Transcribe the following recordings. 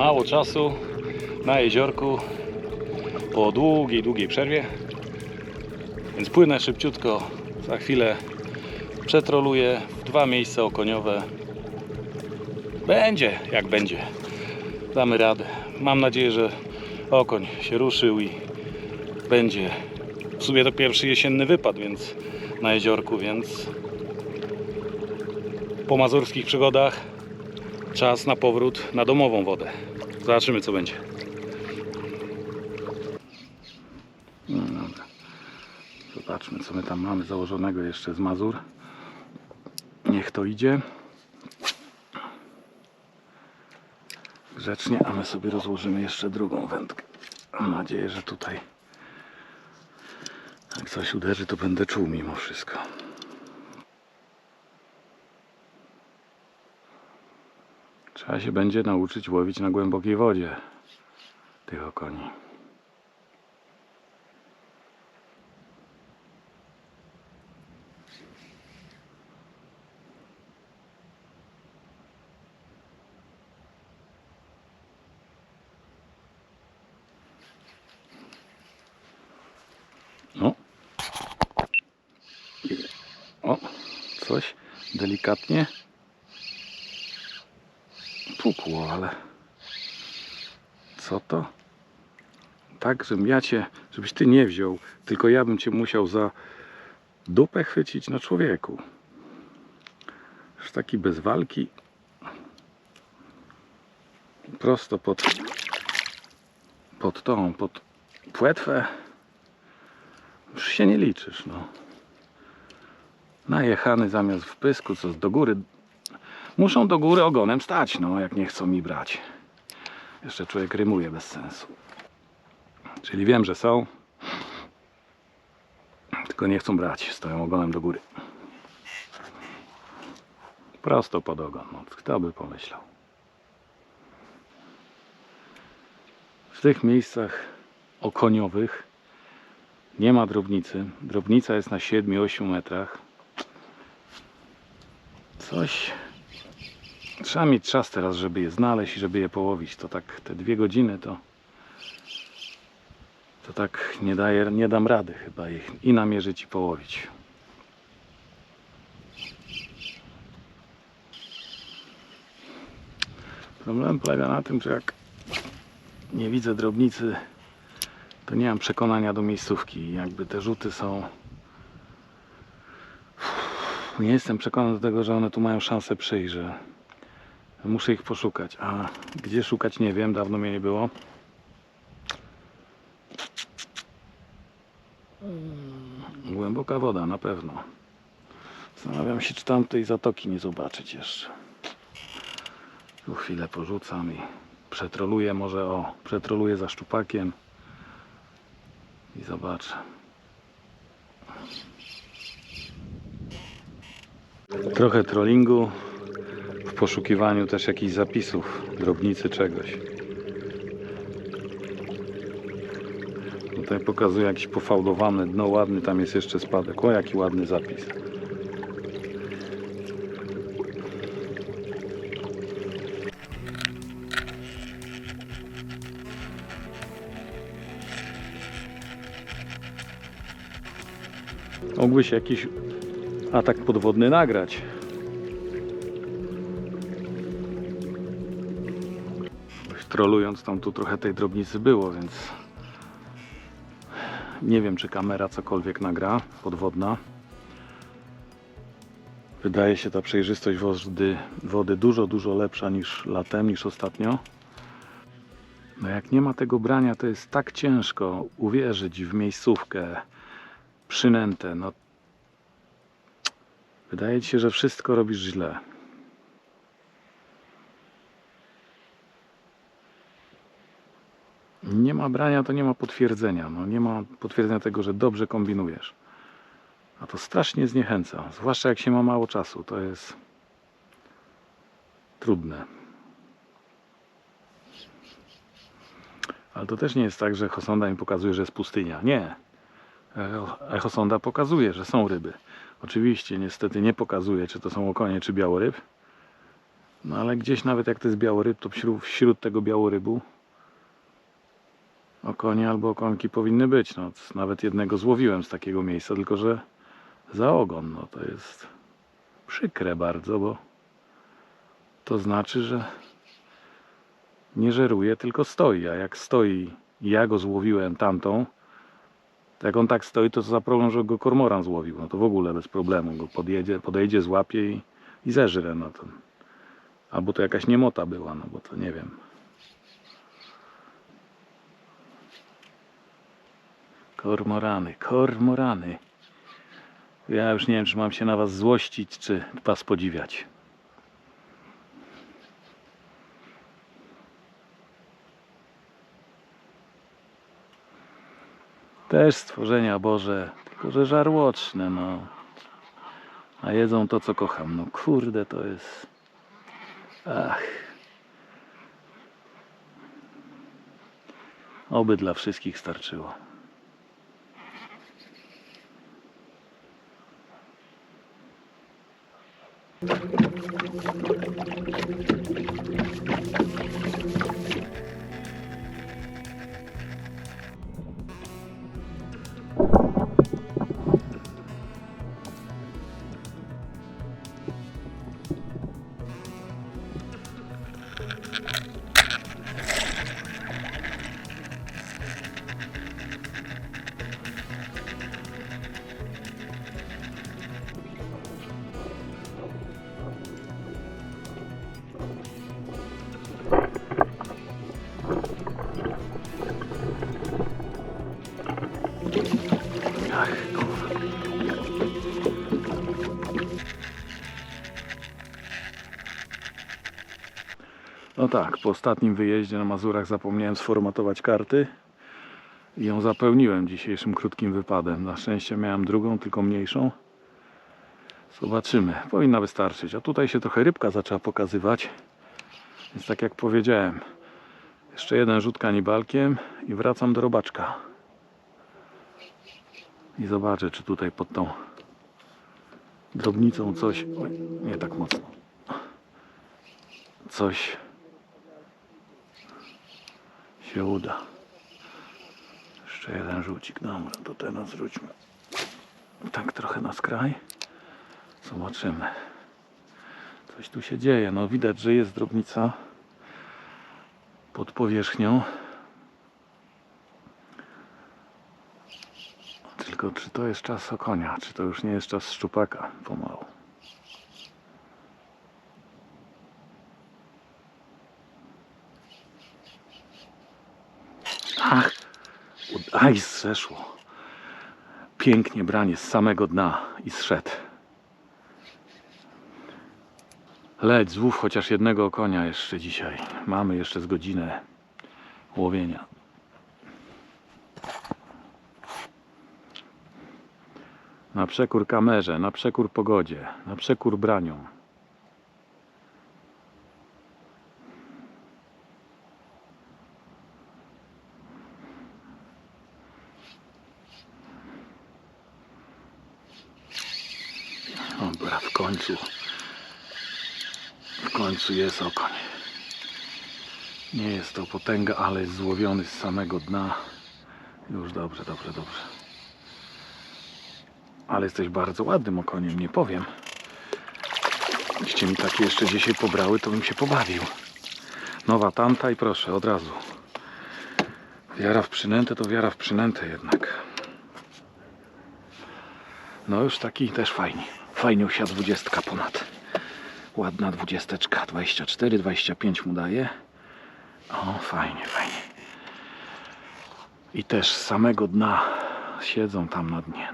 mało czasu na jeziorku po długiej, długiej przerwie. Więc płynę szybciutko. Za chwilę przetroluję w dwa miejsca okoniowe. Będzie jak będzie. Damy radę. Mam nadzieję, że okoń się ruszył i będzie. W sumie to pierwszy jesienny wypad, więc na jeziorku, więc po mazurskich przygodach czas na powrót na domową wodę. Zobaczymy co będzie. No dobra. Zobaczmy co my tam mamy założonego jeszcze z Mazur. Niech to idzie. Grzecznie, a my sobie rozłożymy jeszcze drugą wędkę. Mam nadzieję, że tutaj jak coś uderzy, to będę czuł mimo wszystko. Trzeba się będzie nauczyć łowić na głębokiej wodzie tych okoni. O. O, coś delikatnie pukło, ale co to? Tak, żebym ja cię, żebyś ty nie wziął, tylko ja bym cię musiał za dupę chwycić na człowieku. Już taki bez walki. Prosto pod pod tą, pod płetwę. Już się nie liczysz, no. Najechany zamiast w pysku, co do góry. Muszą do góry ogonem stać, no, jak nie chcą mi brać. Jeszcze człowiek rymuje bez sensu. Czyli wiem, że są. Tylko nie chcą brać, stoją ogonem do góry. Prosto pod ogon, no, kto by pomyślał. W tych miejscach okoniowych nie ma drobnicy. Drobnica jest na 7-8 metrach. Coś. Trzeba mieć czas teraz, żeby je znaleźć i żeby je połowić. To tak te dwie godziny to. To tak nie, daje, nie dam rady chyba ich i namierzyć i połowić. Problem polega na tym, że jak nie widzę drobnicy, to nie mam przekonania do miejscówki. Jakby te rzuty są. Nie jestem przekonany do tego, że one tu mają szansę przyjść, że muszę ich poszukać. A gdzie szukać nie wiem, dawno mnie nie było. Mm, Głęboka woda na pewno. Zastanawiam się, czy tamtej zatoki nie zobaczyć jeszcze. Tu chwilę porzucam i przetroluję może o, przetroluję za szczupakiem i zobaczę. Trochę trollingu poszukiwaniu też jakichś zapisów, drobnicy czegoś. Tutaj pokazuje jakiś pofałdowany dno ładny, tam jest jeszcze spadek. O jaki ładny zapis. Mógłbyś jakiś atak podwodny nagrać. Trolując tam tu trochę tej drobnicy było, więc nie wiem czy kamera cokolwiek nagra podwodna. Wydaje się ta przejrzystość wody, wody dużo, dużo lepsza niż latem, niż ostatnio. No jak nie ma tego brania, to jest tak ciężko uwierzyć w miejscówkę przynętę. No, wydaje ci się, że wszystko robisz źle. Nie ma brania, to nie ma potwierdzenia. No, nie ma potwierdzenia tego, że dobrze kombinujesz. A to strasznie zniechęca. Zwłaszcza jak się ma mało czasu. To jest trudne. Ale to też nie jest tak, że Hosonda mi pokazuje, że jest pustynia. Nie. Echo- Echosonda pokazuje, że są ryby. Oczywiście, niestety nie pokazuje, czy to są okonie, czy białoryb. No ale gdzieś nawet jak to jest białoryb, to wśród, wśród tego białorybu okonie albo okonki powinny być. No, nawet jednego złowiłem z takiego miejsca, tylko że za ogon. No to jest przykre bardzo, bo to znaczy, że nie żeruje, tylko stoi. A jak stoi ja go złowiłem tamtą, to jak on tak stoi, to co za problem, że go kormoran złowił. No to w ogóle bez problemu. Go podjedzie, podejdzie, złapie i, i zeżre. No to, albo to jakaś niemota była, no bo to nie wiem. Kormorany, kormorany. Ja już nie wiem, czy mam się na was złościć, czy was podziwiać. Też stworzenia Boże, tylko że żarłoczne, no. A jedzą to, co kocham. No kurde, to jest... Ach. Oby dla wszystkich starczyło. Tak, po ostatnim wyjeździe na Mazurach zapomniałem sformatować karty i ją zapełniłem dzisiejszym krótkim wypadem. Na szczęście miałem drugą, tylko mniejszą. Zobaczymy, powinna wystarczyć. A tutaj się trochę rybka zaczęła pokazywać. Więc tak jak powiedziałem, jeszcze jeden rzut kanibalkiem i wracam do robaczka. I zobaczę, czy tutaj pod tą drobnicą coś. Oj, nie tak mocno. Coś się uda. Jeszcze jeden rzucik. Dobra, to teraz zrzućmy. Tak trochę na skraj. Zobaczymy. Coś tu się dzieje. No widać, że jest drobnica pod powierzchnią. Tylko czy to jest czas okonia, czy to już nie jest czas szczupaka pomału. Ach, aj zeszło. Pięknie branie z samego dna i zszedł. Leć, złów chociaż jednego konia jeszcze dzisiaj. Mamy jeszcze z godzinę łowienia. Na przekór kamerze, na przekór pogodzie, na przekór braniom. Dobra, w końcu. W końcu jest okoń. Nie jest to potęga, ale jest złowiony z samego dna. Już dobrze, dobrze, dobrze. Ale jesteś bardzo ładnym okoniem, nie powiem. Gdyście mi takie jeszcze dzisiaj pobrały, to bym się pobawił. Nowa tamta i proszę, od razu. Wiara w przynętę to wiara w przynętę jednak. No już taki też fajnie. Fajnie usiadł dwudziestka ponad. Ładna dwudziesteczka. 24, 25 mu daje. O, fajnie, fajnie. I też z samego dna siedzą tam na dnie.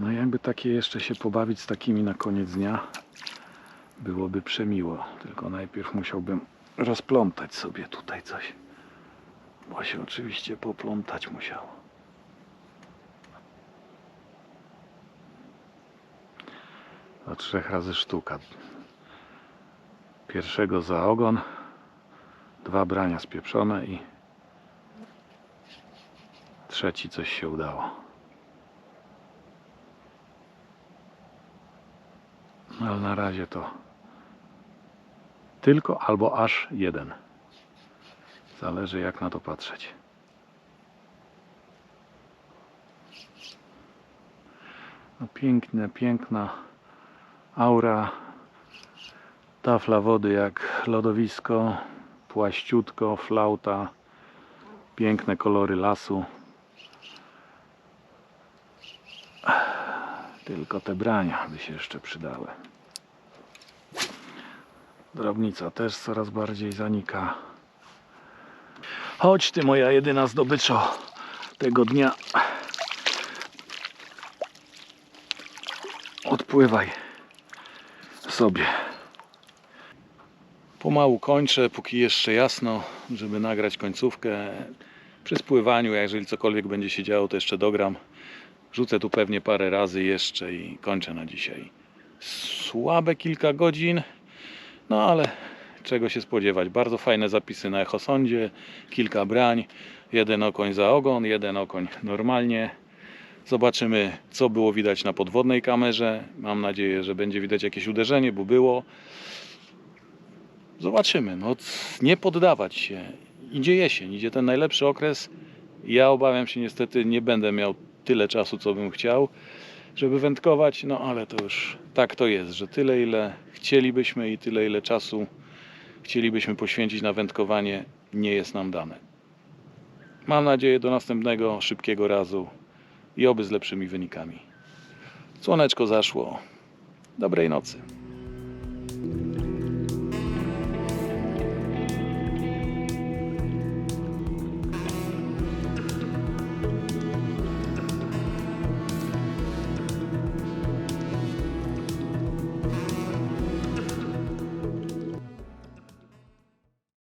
No jakby takie jeszcze się pobawić z takimi na koniec dnia byłoby przemiło. Tylko najpierw musiałbym rozplątać sobie tutaj coś. Bo się oczywiście poplątać musiało. Do trzech razy sztuka. Pierwszego za ogon, dwa brania spieprzone i trzeci coś się udało. Ale na razie to Tylko albo aż jeden. Zależy jak na to patrzeć. No piękne, piękna aura. Tafla wody jak lodowisko, płaściutko, flauta, piękne kolory lasu. Tylko te brania by się jeszcze przydały. Drobnica też coraz bardziej zanika. Chodź ty moja jedyna zdobyczo tego dnia. Odpływaj sobie. Pomału kończę, póki jeszcze jasno, żeby nagrać końcówkę. Przy spływaniu, jeżeli cokolwiek będzie się działo, to jeszcze dogram. Rzucę tu pewnie parę razy jeszcze i kończę na dzisiaj. Słabe kilka godzin, no ale czego się spodziewać. Bardzo fajne zapisy na echosądzie, kilka brań, jeden okoń za ogon, jeden okoń normalnie. Zobaczymy, co było widać na podwodnej kamerze. Mam nadzieję, że będzie widać jakieś uderzenie, bo było. Zobaczymy. No, nie poddawać się. Idzie jesień, idzie ten najlepszy okres. Ja obawiam się, niestety, nie będę miał tyle czasu, co bym chciał, żeby wędkować. No ale to już tak to jest, że tyle, ile chcielibyśmy i tyle, ile czasu chcielibyśmy poświęcić na wędkowanie, nie jest nam dane. Mam nadzieję do następnego szybkiego razu i oby z lepszymi wynikami. Słoneczko zaszło. Dobrej nocy.